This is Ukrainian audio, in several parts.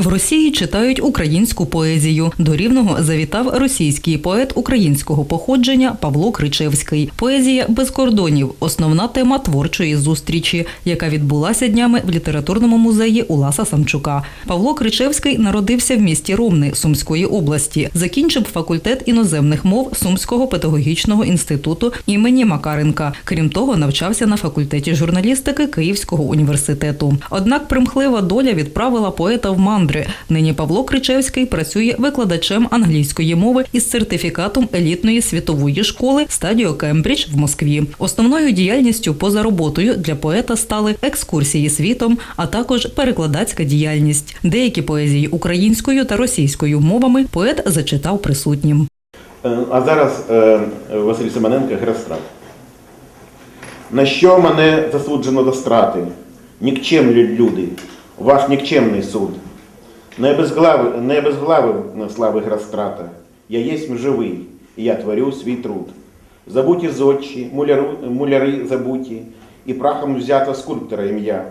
В Росії читають українську поезію. До рівного завітав російський поет українського походження Павло Кричевський. Поезія без кордонів основна тема творчої зустрічі, яка відбулася днями в літературному музеї Уласа Самчука. Павло Кричевський народився в місті Ромни Сумської області. Закінчив факультет іноземних мов Сумського педагогічного інституту імені Макаренка. Крім того, навчався на факультеті журналістики Київського університету. Однак примхлива доля відправила поета в мандри. Нині Павло Кричевський працює викладачем англійської мови із сертифікатом елітної світової школи Стадіо Кембридж в Москві. Основною діяльністю поза роботою для поета стали екскурсії світом, а також перекладацька діяльність. Деякі поезії українською та російською мовами поет зачитав присутнім. Е, А зараз е, Василь Семененко Герострат. На що мене засуджено до страти? Нікчемні люди, ваш нікчемний суд. Не безглави, не безглави слави Герострата. Я єсмь живий, і я творю свій труд. Забуті зодчі, муляру, муляри забуті, і прахом взято скульптора ім'я.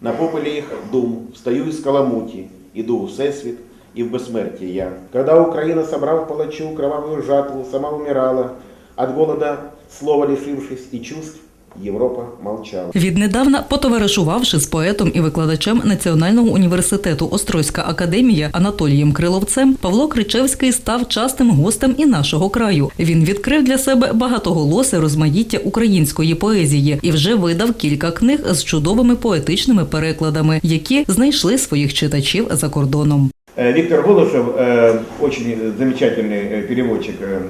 На попелі їх дум, встаю із каламуті, іду у всесвіт и в бессмертие я. Когда Украина, собрав палачу кровавую жатву, сама умирала, от голода, слова лишившись и чувств, Европа молчала. Віднедавна потоваришувавши з поетом і викладачем Національного університету Острозька академія Анатолієм Криловцем, Павло Кричевський став частим гостем і нашого краю. Він відкрив для себе багатоголосе розмаїття української поезії і вже видав кілька книг з чудовими поетичними перекладами, які знайшли своїх читачів за кордоном. Э, Виктор Голышев, э, очень замечательный э, переводчик, э,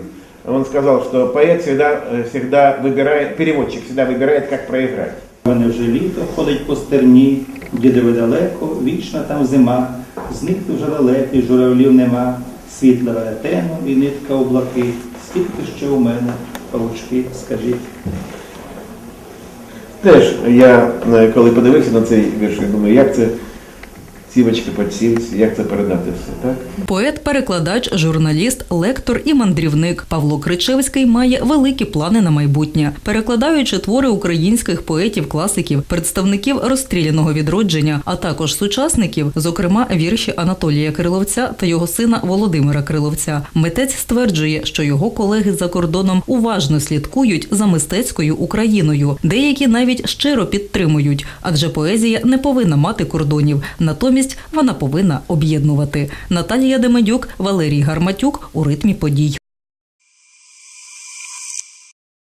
он сказал, что поэт всегда, э, всегда выбирает, переводчик всегда выбирает, как проиграть. Мене вже літо ходить по стерні, дідове далеко, вічна там зима, зникли вже лелеки, журавлів нема, світла веретено і нитка облаки, скільки ще у мене павучки, скажіть. Теж я, е, коли подивився на цей вірш, я думаю, як це сівочки під сівці, як це передати все, так? Поет, перекладач, журналіст, лектор і мандрівник Павло Кричевський має великі плани на майбутнє, перекладаючи твори українських поетів, класиків, представників розстріляного відродження, а також сучасників, зокрема вірші Анатолія Криловця та його сина Володимира Криловця. Митець стверджує, що його колеги за кордоном уважно слідкують за мистецькою Україною. Деякі навіть щиро підтримують, адже поезія не повинна мати кордонів. Натомість вона повинна об'єднувати. Наталія Демедюк, Валерій Гарматюк у ритмі подій.